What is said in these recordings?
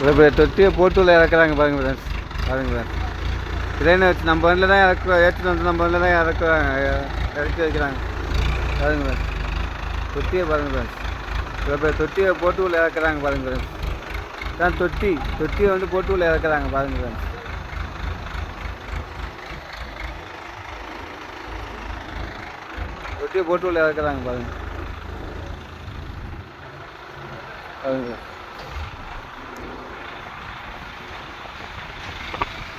இவ்வளோ தொட்டியை தொட்டியை போட்டுள்ள இறக்குறாங்க பாருங்க ஃப்ரெண்ட்ஸ் பாருங்க ஃப்ரெண்ட்ஸ் ட்ரெயினை வச்சு நம்ம வண்டியில் தான் இறக்குறோம். ஏற்றுட்டு வந்து நம்ம வண்டியில் தான் இறக்குறாங்க. இறக்கி வைக்கிறாங்க. பாருங்க ஃப்ரெண்ட்ஸ் தொட்டியை பாருங்க ஃப்ரெண்ட்ஸ் இவ்வளோ பெரிய தொட்டியை போட்டு உள்ள இறக்குறாங்க பாருங்க ஃப்ரெண்ட்ஸ் தான் தொட்டி. தொட்டியை வந்து போட்டு உள்ள இறக்குறாங்க பாருங்க ஃப்ரெண்ட்ஸ் தொட்டியை போட்டு உள்ள இறக்குறாங்க பாருங்க. பாருங்க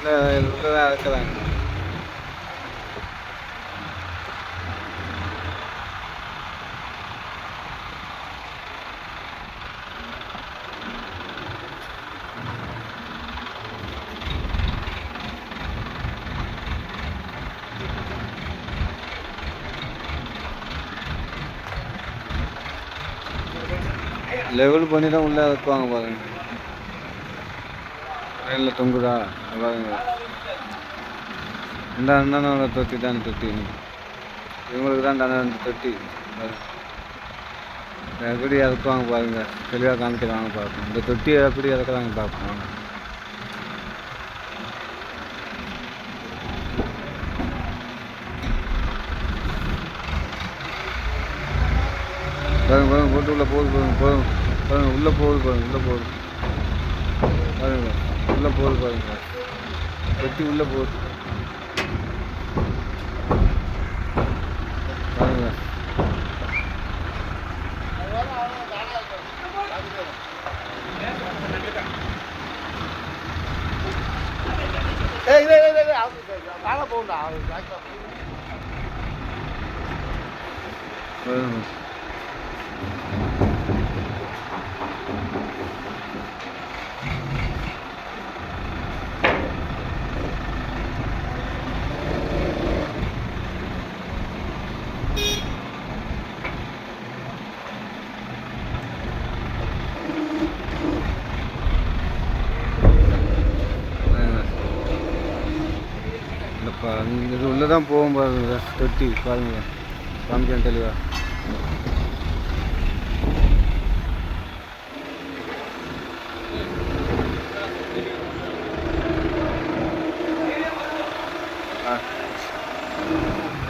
இல்லை உள்ள இறக்குறாங்க லெவல் பண்ணி தான் உள்ளே இறக்குவாங்க பாருங்க. ரயிலில் தொங்குதா? பாருங்க இந்த அண்ணனோட தொட்டி தான் தொட்டி. இவங்களுக்கு தான் அந்த அந்த தொட்டி. எப்படி இறக்குவாங்க பாருங்க. தெளிவாக காமிக்கிறாங்க பார்ப்போம் இந்த தொட்டி எப்படி இறக்குறாங்க பார்ப்போம் பாருங்க பாருங்க போட்டு உள்ளே போகுது பாருங்க போதும். பாருங்க உள்ளே போகுது பாருங்க உள்ளே போகுது. பாருங்க. உள்ள போகுது பாருங்க. வெட்டி உள்ளே போகுது. பாருங்க. ஏய் இல்லை இல்லை இல்லை பாருங்க. இப்போ பா இது உள்ளே தான் போகும் பாருங்க தொட்டி பாருங்க காமிக்கிறேன் தெளிவாக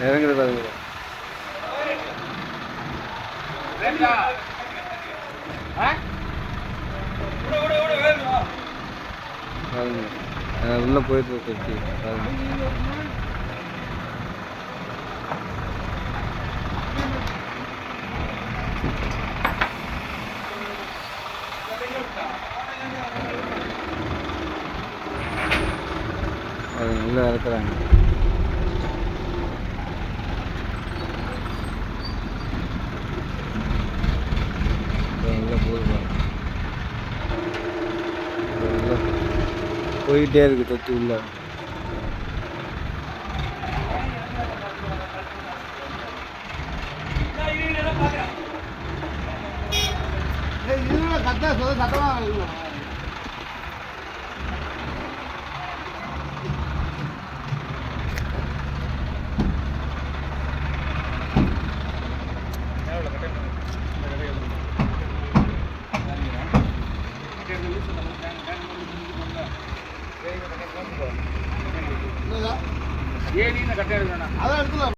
இறங்குது பாருங்க. பாருங்க. உள்ளே போயிட்டு இருக்கு அது பாருங்க. பாருங்க உள்ள இறக்குறாங்க. போகுது பாருங்க பாருங்க, உள்ள போயிட்டே இருக்குது தொட்டி உள்ள. கத்த சொல்ல சத்தமாக சொல்ல சத்தமா இருக்கும் அதான் எடுத்துக்கலாம்